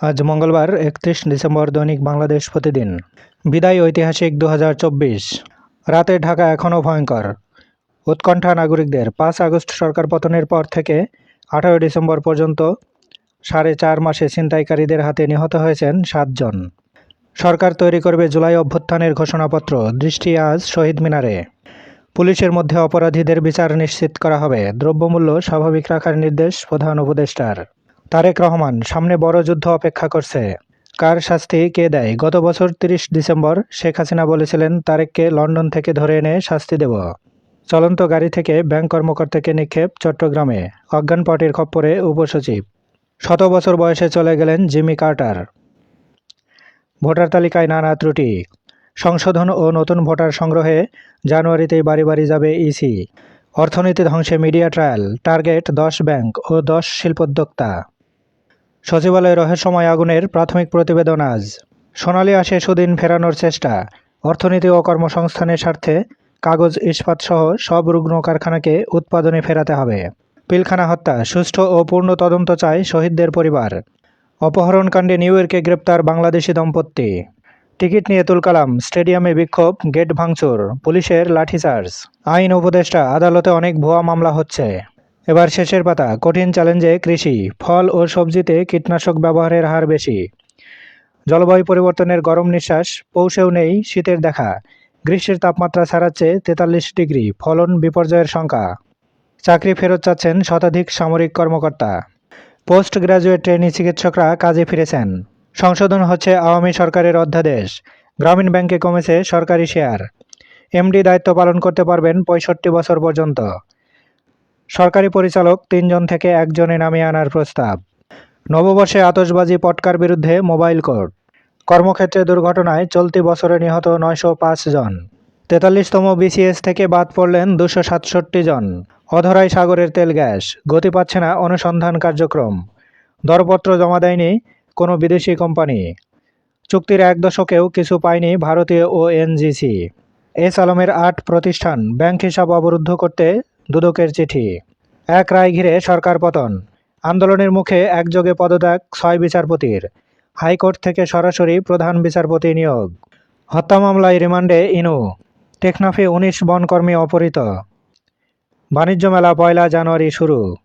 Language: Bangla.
আজ মঙ্গলবার একত্রিশ ডিসেম্বর দৈনিক বাংলাদেশ প্রতিদিন। বিদায় ঐতিহাসিক দু হাজার চব্বিশ। রাতে ঢাকা এখনও ভয়ঙ্কর। উৎকণ্ঠা নাগরিকদের পাঁচ আগস্ট সরকার পতনের পর থেকে আঠারো ডিসেম্বর পর্যন্ত সাড়ে চার মাসে ছিনতাইকারীদের হাতে নিহত হয়েছেন সাতজন সরকার তৈরি করবে জুলাই অভ্যুত্থানের ঘোষণাপত্র। দৃষ্টি আজ শহীদ মিনারে। পুলিশের মধ্যে অপরাধীদের বিচার নিশ্চিত করা হবে। দ্রব্যমূল্য স্বাভাবিক রাখার নির্দেশ প্রধান উপদেষ্টার। তারেক রহমান, সামনে বড় যুদ্ধ অপেক্ষা করছে। কার শাস্তি কে দেয়? গত বছর তিরিশ ডিসেম্বর শেখ হাসিনা বলেছিলেন, তারেককে লন্ডন থেকে ধরে এনে শাস্তি দেব। চলন্ত গাড়ি থেকে ব্যাংক কর্মকর্তাকে নিক্ষেপ চট্টগ্রামে। অজ্ঞান পটের খপ্পরে উপসচিব। শত বছর বয়সে চলে গেলেন জিমি কার্টার। ভোটার তালিকায় নানা ত্রুটি। সংশোধন ও নতুন ভোটার সংগ্রহে জানুয়ারিতেই বাড়ি বাড়ি যাবে ইসি। অর্থনীতি ধ্বংসে মিডিয়া ট্রায়াল। টার্গেট দশ ব্যাংক ও দশ শিল্পোদ্যোক্তা। সচিবালয়ে রহস্যময় আগুনের প্রাথমিক প্রতিবেদন আজ। সোনালী আসে সুদিন ফেরানোর চেষ্টা। অর্থনীতি ও কর্মসংস্থানের স্বার্থে কাগজ, ইস্পাত সহ সব রুগ্ন কারখানাকে উৎপাদনে ফেরাতে হবে। পিলখানা হত্যা, সুষ্ঠু ও পূর্ণ তদন্ত চায় শহীদদের পরিবার। অপহরণকাণ্ডে নিউ ইয়র্কে গ্রেপ্তার বাংলাদেশি দম্পতি। টিকিট নিয়ে তুলকালাম, স্টেডিয়ামে বিক্ষোভ, গেট ভাঙচুর, পুলিশের লাঠিচার্জ। আইন উপদেষ্টা আদালতে অনেক ভুয়া মামলা হচ্ছে। এবার শেষের পাতা। কঠিন চ্যালেঞ্জে কৃষি, ফল ও সবজিতে কীটনাশক ব্যবহারের হার বেশি। জলবায়ু পরিবর্তনের গরম নিঃশ্বাস পৌঁছেও নেই শীতের দেখা। গ্রীষ্মের তাপমাত্রা ছাড়াচ্ছে তেতাল্লিশ ডিগ্রি, ফলন বিপর্যয়ের সংখ্যা। চাকরি ফেরত চাচ্ছেন শতাধিক সামরিক কর্মকর্তা। পোস্ট গ্রাজুয়েট ট্রেনি চিকিৎসকরা কাজে ফিরেছেন। সংশোধন হচ্ছে আওয়ামী সরকারের অধ্যাদেশ। গ্রামীণ ব্যাংকে কমেছে সরকারি শেয়ার। এমডি দায়িত্ব পালন করতে পারবেন পঁয়ষট্টি বছর পর্যন্ত। সরকারি পরিচালক তিনজন থেকে একজনে নামিয়ে আনার প্রস্তাব। নববর্ষে আতশবাজি পটকার বিরুদ্ধে মোবাইল কোর্ট। কর্মক্ষেত্রে দুর্ঘটনায় চলতি বছরে নিহত নয়শো পাঁচ জন। তেতাল্লিশতম বিসিএস থেকে বাদ পড়লেন দুশো সাতষট্টি জন। অধরাই সাগরের তেল গ্যাস, গতি পাচ্ছে না অনুসন্ধান কার্যক্রম। দরপত্র জমা দেয়নি কোনো বিদেশি কোম্পানি। চুক্তির এক দশকেও কিছু পায়নি ভারতীয় ও এনজিসি। এস আলমের আট প্রতিষ্ঠান ব্যাংক হিসাব অবরুদ্ধ করতে দুদকের চিঠি। এক রায় ঘিরে সরকার পতন। আন্দোলনের মুখে একযোগে পদত্যাগ ছয় বিচারপতির। হাইকোর্ট থেকে সরাসরি প্রধান বিচারপতি নিয়োগ। হত্যা মামলায় রিমান্ডে ইনু। টেকনাফে উনিশ বনকর্মী অপহৃত। বাণিজ্য মেলা পয়লা জানুয়ারি শুরু।